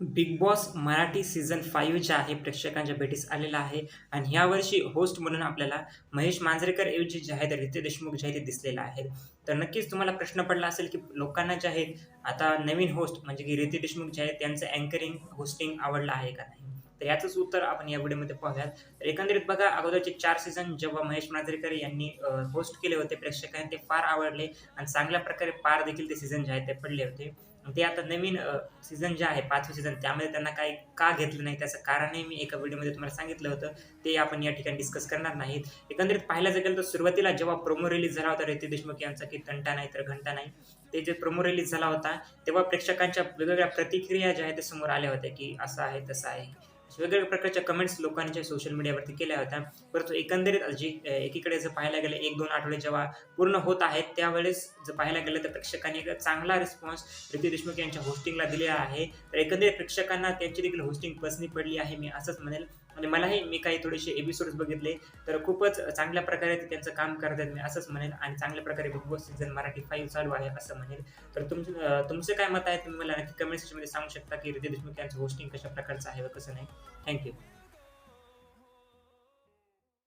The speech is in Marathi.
Big Boss Marathi season five जे आहे प्रेक्षकांच्या भेटीस आलेला आहे. आणि यावर्षी होस्ट म्हणून आपल्याला महेश मांजरेकर ऐवजी जे आहे ते रितेश देशमुख जे आहे ते दिसलेले आहे तर नक्कीच तुम्हाला प्रश्न पडला असेल की लोकांना जे आहेत आता नवीन होस्ट म्हणजे की रितेश देशमुख जे आहेत त्यांचं अँकरिंग होस्टिंग आवडलं आहे का नाही? तर याचंच उत्तर आपण या व्हिडिओमध्ये पाहूयात. तर एकंदरीत बघा अगोदरचे चार सीझन जेव्हा महेश मांजरेकर यांनी होस्ट केले होते प्रेक्षकांना ते फार आवडले आणि चांगल्या प्रकारे पार देखील ते सीझन जे आहे ते पडले होते. ते आता नवीन सीझन जे आहे पाचवे सीझन त्यामध्ये त्यांना काही का घेतलं नाही त्याचं कारणही मी एका व्हिडिओमध्ये तुम्हाला सांगितलं होतं. ते आपण या ठिकाणी डिस्कस करणार नाहीत. एकंदरीत पाहायला गेलं तर सुरुवातीला जेव्हा प्रोमो रिलीज झाला होता रितेश देशमुख यांचा की तंटा नाही तर घंटा नाही ते जे प्रोमो रिलीज झाला होता तेव्हा प्रेक्षकांच्या वेगवेगळ्या प्रतिक्रिया ज्या आहेत ते समोर आल्या होत्या की असं आहे तसं आहे. वेगवेगळ्या प्रकारच्या कमेंट्स लोकांच्या सोशल मीडियावरती केल्या होत्या. परंतु एकंदरीत जी एकीकडे जर पाहायला गेलं एक दोन आठवडे जेव्हा पूर्ण होत आहेत त्यावेळेस जर पाहायला गेलं तर प्रेक्षकांनी एक चांगला रिस्पॉन्स रिती देशमुख यांच्या होस्टिंगला दिलेला आहे. तर एकंदरीत प्रेक्षकांना त्यांची देखील होस्टिंग पसनी पडली आहे मी असंच म्हणेल. आणि मलाही मी काही थोडेसे एपिसोड्स बघितले तर खूपच चांगल्या प्रकारे ते त्यांचं काम करतात मी असंच म्हणेल आणि चांगल्या प्रकारे Big Boss season Marathi five चालू आहे असं म्हणेल तर तुमचं तुमचं काय मत आहे? तुम्ही मला नक्की कमेंट सेक्शनमध्ये सांगू शकता की हृदय देशमुख यांचं होस्टिंग कशा प्रकारचं आहे व कसं नाही? थँक्यू